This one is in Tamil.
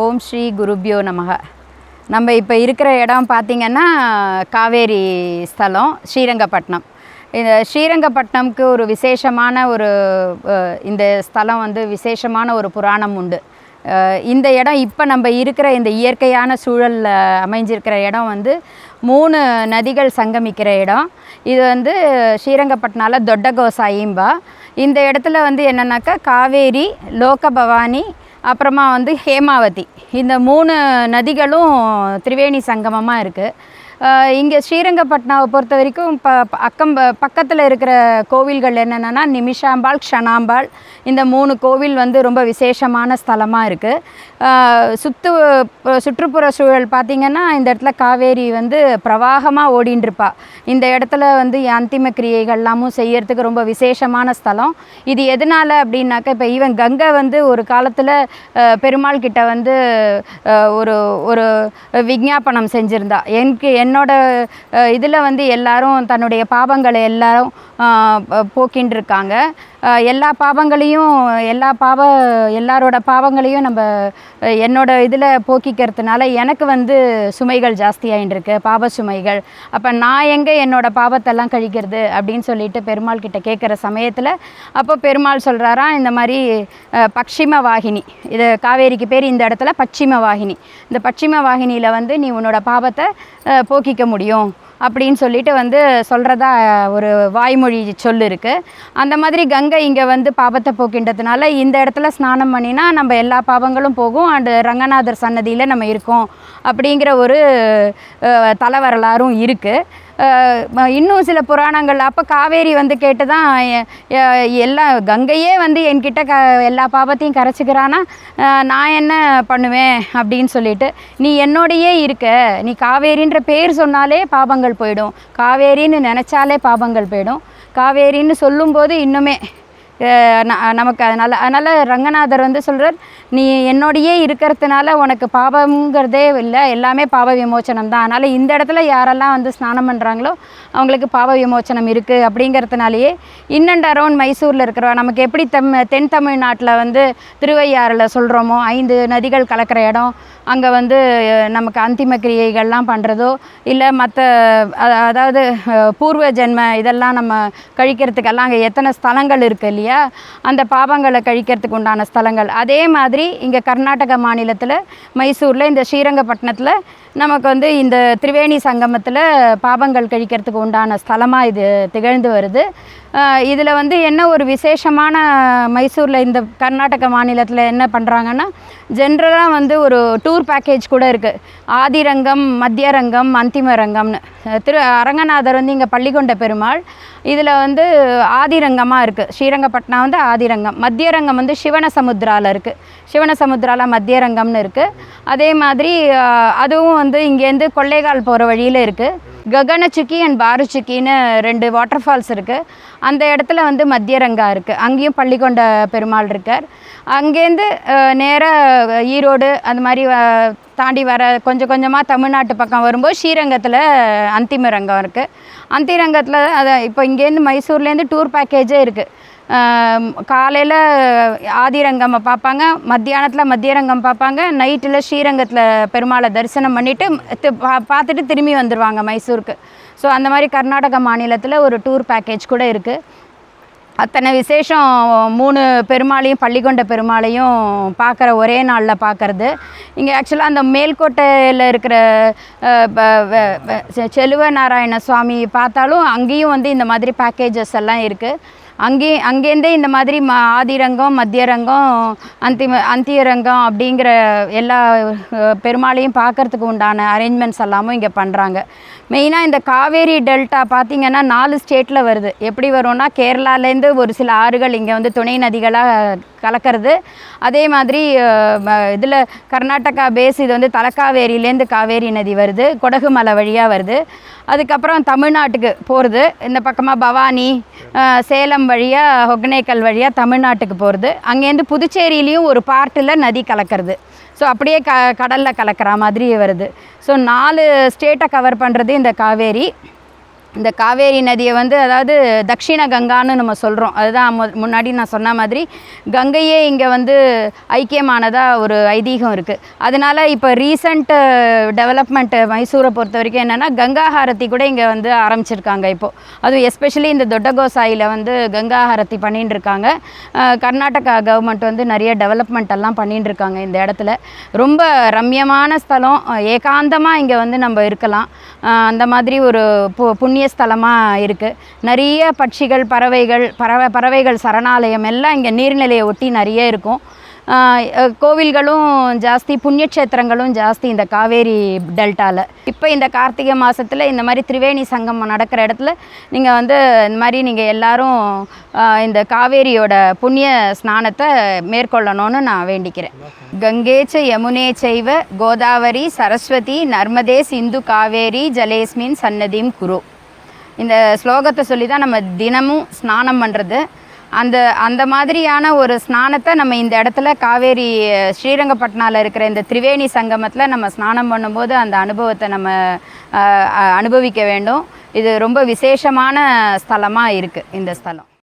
ஓம் ஸ்ரீ குருபியோ நமக. நம்ம இப்போ இருக்கிற இடம் பார்த்திங்கன்னா காவேரி ஸ்தலம் ஸ்ரீரங்கப்பட்டினம். இந்த ஸ்ரீரங்கப்பட்டினம்க்கு ஒரு விசேஷமான ஒரு இந்த ஸ்தலம் வந்து விசேஷமான ஒரு புராணம் உண்டு. இந்த இடம் இப்போ நம்ம இருக்கிற இந்த இயற்கையான சூழலில் அமைஞ்சிருக்கிற இடம் வந்து மூணு நதிகள் சங்கமிக்கிற இடம். இது வந்து ஸ்ரீரங்கப்பட்டினால தொட்டகோசாயிம்பா. இந்த இடத்துல வந்து என்னென்னாக்கா காவேரி லோகபவானி அப்புறமா வந்து ஹேமாவதி. இந்த மூணு நதிகளும் திரிவேணி சங்கமமாக இருக்குது இங்கே ஸ்ரீரங்கப்பட்டினாவை பொறுத்த வரைக்கும் ப ப- அக்கம் ப- பக்கத்தில் இருக்கிற கோவில்கள் என்னென்னா நிமிஷாம்பாள் க்ஷணாம்பாள். இந்த மூணு கோவில் வந்து ரொம்ப விசேஷமான ஸ்தலமாக இருக்குது சுற்று சுற்றுப்புற சூழல் பார்த்திங்கன்னா இந்த இடத்துல காவேரி வந்து பிரவாகமாக ஓடின்னு இந்த இடத்துல வந்து அந்திம கிரியைகள்லாமும் செய்யறதுக்கு ரொம்ப விசேஷமான ஸ்தலம். இது எதனால் அப்படின்னாக்கா இப்போ ஈவன் கங்கை வந்து ஒரு காலத்தில் பெருமாள் கிட்ட வந்து ஒரு ஒரு விஞ்ஞாபனம் செஞ்சுருந்தா. எனக்கு என்னோட இதில் வந்து எல்லாரும் தன்னுடைய பாவங்களை எல்லாரும் போக்கின்னு இருக்காங்க எல்லா பாவங்களையும் எல்லா பாவ எல்லாரோட பாவங்களையும் நம்ம என்னோட இதில் போக்கிக்கிறதுனால எனக்கு வந்து சுமைகள் ஜாஸ்தியாகின்னு இருக்கு பாவ சுமைகள். அப்போ நான் எங்கே என்னோட பாவத்தெல்லாம் கழிக்கிறது அப்படின்னு சொல்லிட்டு பெருமாள் கிட்ட கேட்குற சமயத்தில் அப்போ பெருமாள் சொல்கிறாரா இந்த மாதிரி பக்ஷிம வாகினி. இது காவேரிக்கு பேர் இந்த இடத்துல பச்சிம வாகினி. இந்த பச்சிம வாகினியில் வந்து நீ உன்னோட பாவத்தை போக்கிக்க முடியும் அப்படின்னு சொல்லிட்டு வந்து சொல்கிறதா ஒரு வாய்மொழி சொல் இருக்குது அந்த மாதிரி கங்கை இங்கே வந்து பாபத்தை போக்கின்றதுனால இந்த இடத்துல ஸ்நானம் பண்ணினா நம்ம எல்லா பாவங்களும் போகும். அண்டு ரங்கநாதர் சன்னதியில் நம்ம இருக்கோம். அப்படிங்கிற ஒரு தலை வரலாறும் இருக்குது இன்னும் சில புராணங்கள். அப்போ காவேரி வந்து கேட்டு தான் எல்லா கங்கையே வந்து என்கிட்ட க எல்லா பாவத்தையும் கரைச்சிக்கிறானா? நான் என்ன பண்ணுவேன் அப்படின்னு சொல்லிட்டு நீ என்னோடையே இருக்க. நீ காவேரின்ற பேர் சொன்னாலே பாவங்கள் போயிடும். காவேரின்னு நினச்சாலே பாவங்கள் போயிடும். காவேரின்னு சொல்லும்போது இன்னுமே நமக்கு அதனால் அதனால் ரங்கநாதர் வந்து சொல்கிறார் நீ என்னோடையே இருக்கிறதுனால உனக்கு பாவங்கிறதே இல்லை எல்லாமே பாவ விமோச்சனம் தான். அதனால் இந்த இடத்துல யாரெல்லாம் வந்து ஸ்நானம் பண்ணுறாங்களோ அவங்களுக்கு பாவ விமோச்சனம் இருக்குது அப்படிங்கிறதுனாலேயே இன்னண்ட் அரௌண்ட் மைசூரில் இருக்கிற நமக்கு எப்படி தம் தென் தமிழ்நாட்டில் வந்து திருவையாறில் சொல்கிறோமோ ஐந்து நதிகள் கலக்கிற இடம் அங்கே வந்து நமக்கு அந்திம கிரியைகள்லாம் பண்ணுறதோ இல்லை மற்ற அதாவது பூர்வ ஜென்ம இதெல்லாம் நம்ம கழிக்கிறதுக்கெல்லாம் அங்கே எத்தனை ஸ்தலங்கள் இருக்குது இல்லையா? அந்த பாவங்களை கழிக்கிறதுக்கு உண்டான ஸ்தலங்கள். அதே மாதிரி இங்கே கர்நாடக மாநிலத்தில் மைசூரில் இந்த ஸ்ரீரங்கப்பட்டினத்தில் நமக்கு வந்து இந்த திரிவேணி சங்கமத்தில் பாபங்கள் கழிக்கிறதுக்கு உண்டான ஸ்தலமாக இது திகழ்ந்து வருது. இதில் வந்து என்ன ஒரு விசேஷமான மைசூரில் இந்த கர்நாடக மாநிலத்தில் என்ன பண்ணுறாங்கன்னா ஜென்ரலாக வந்து ஒரு டூர் பேக்கேஜ் கூட இருக்குது ஆதிரங்கம் மத்திய ரங்கம் அந்திம ரங்கம்னு திரு அரங்கநாதர் வந்து இங்கே பள்ளிக்கொண்ட பெருமாள். இதில் வந்து ஆதிரங்கமாக இருக்குது ஸ்ரீரங்கப்பட்டினா வந்து ஆதிரங்கம். மத்திய ரங்கம் வந்து சிவனசமுத்ராவில் இருக்குது சிவனசமுத்ரால மத்திய ரங்கம்னு இருக்குது அதே மாதிரி அதுவும் வந்து இங்கேருந்து கொள்ளைகால் போகிற வழியில் இருக்குது ககனச்சுக்கி அண்ட் பாருச்சுக்கின்னு ரெண்டு வாட்டர் ஃபால்ஸ் இருக்குது அந்த இடத்துல வந்து மத்தியரங்கா இருக்குது அங்கேயும் பள்ளிக்கொண்ட பெருமாள் இருக்கார். அங்கேருந்து நேராக ஈரோடு அந்த மாதிரி தாண்டி வர கொஞ்சம் கொஞ்சமாக தமிழ்நாட்டு பக்கம் வரும்போது ஸ்ரீரங்கத்தில் அந்திம ரங்கம் இருக்குது அந்திரங்கத்தில் அதை இப்போ இங்கேருந்து மைசூர்லேருந்து டூர் பேக்கேஜே இருக்குது காலையில் ஆதிரங்கம் பார்ப்பாங்க மத்தியானத்தில் மத்தியரங்கம் பார்ப்பாங்க நைட்டில் ஸ்ரீரங்கத்தில் பெருமாளை தரிசனம் பண்ணிவிட்டு பார்த்துட்டு திரும்பி வந்துடுவாங்க மைசூருக்கு. ஸோ அந்த மாதிரி கர்நாடக மாநிலத்தில் ஒரு டூர் பேக்கேஜ் கூட இருக்குது அத்தனை விசேஷம் மூணு பெருமாளையும் பள்ளிக்கொண்ட பெருமாளையும் பார்க்குற ஒரே நாளில் பார்க்குறது. இங்கே ஆக்சுவலாக அந்த மேல்கோட்டையில் இருக்கிற ப- செ- செலுவ நாராயண சுவாமி பார்த்தாலும் அங்கேயும் வந்து இந்த மாதிரி பேக்கேஜஸ் எல்லாம் இருக்குது அங்கே அங்கேருந்தே இந்த மாதிரி ம ஆதிரங்கம் மத்தியரங்கம் அந்திம அந்தியரங்கம் அப்படிங்கிற எல்லா பெருமாளையும் பார்க்கறதுக்கு உண்டான அரேஞ்ச்மெண்ட்ஸ் எல்லாமும் இங்கே பண்ணுறாங்க மெயினாக இந்த காவேரி டெல்டா பார்த்திங்கன்னா நாலு ஸ்டேட்டில் வருது. எப்படி வரும்னா கேரளாலேருந்து ஒரு சில ஆறுகள் இங்கே வந்து துணை நதிகளாக கலக்கிறது. அதே மாதிரி இதில் கர்நாடகா பேஸ் இது வந்து தலக்காவேரியிலேருந்து காவேரி நதி வருது. கொடகு மலை வழியாக வருது. அதுக்கப்புறம் தமிழ்நாட்டுக்கு போகிறது இந்த பக்கமாக பவானி சேலம் வழியாக ஒகனேக்கல் வழியாக தமிழ்நாட்டுக்கு போகிறது அங்கேருந்து புதுச்சேரியிலையும் ஒரு பார்ட்டில் நதி கலக்கிறது. ஸோ அப்படியே க கடலில் கலக்கிற மாதிரி வருது. ஸோ நாலு ஸ்டேட்டை கவர் பண்ணுறது இந்த காவேரி. இந்த காவேரி நதியை வந்து அதாவது தக்ஷிண கங்கான்னு நம்ம சொல்கிறோம் அதுதான் மு- முன்னாடி நான் சொன்ன மாதிரி கங்கையே இங்கே வந்து ஐக்கியமானதாக ஒரு ஐதீகம் இருக்குது அதனால இப்போ ரீசண்ட் டெவலப்மெண்ட் மைசூரை பொறுத்த வரைக்கும் என்னென்னா கங்காஹாரத்தி கூட இங்கே வந்து ஆரம்பிச்சிருக்காங்க இப்போது அதுவும் எஸ்பெஷலி இந்த தொட்டகோசாயில் வந்து கங்காஹாரத்தி பண்ணிட்டு இருக்காங்க. கர்நாடகா கவர்மெண்ட் வந்து நிறைய டெவலப்மெண்ட் எல்லாம் பண்ணிட்டு இருக்காங்க இந்த இடத்துல. ரொம்ப ரம்யமான ஸ்தலம். ஏகாந்தமாக இங்கே வந்து நம்ம இருக்கலாம். அந்த மாதிரி ஒரு பு புண்ணிய ஸ்தலமாக இருக்குது நிறைய பட்சிகள் பறவைகள் பறவை பறவைகள் சரணாலயம் எல்லாம் இங்கே நீர்நிலையை ஒட்டி நிறைய இருக்கும். கோவில்களும் ஜாஸ்தி புண்ணியக்ஷேத்திரங்களும் ஜாஸ்தி இந்த காவேரி டெல்டாவில் இப்போ இந்த கார்த்திகை மாதத்தில் இந்த மாதிரி திரிவேணி சங்கம் நடக்கிற இடத்துல நீங்கள் வந்து இந்த மாதிரி நீங்கள் எல்லாரும் இந்த காவேரியோட புண்ணிய ஸ்நானத்தை மேற்கொள்ளணும்னு நான் வேண்டிக்கிறேன். கங்கேச்ச யமுனே செய்வ கோதாவரி சரஸ்வதி நர்மதே சிந்து காவேரி ஜலேஸ்மின் சன்னதிம் குரு. இந்த ஸ்லோகத்தை சொல்லி தான் நம்ம தினமும் ஸ்நானம் பண்ணுறது அந்த அந்த மாதிரியான ஒரு ஸ்நானத்தை நம்ம இந்த இடத்துல காவேரி அஹ், ஸ்ரீரங்கப்பட்டினால இருக்கிற இந்த திரிவேணி சங்கமத்தில் நம்ம ஸ்நானம் பண்ணும்போது அந்த அனுபவத்தை நம்ம அனுபவிக்க வேண்டும். இது ரொம்ப விசேஷமான ஸ்தலமாக இருக்குது இந்த ஸ்தலம்.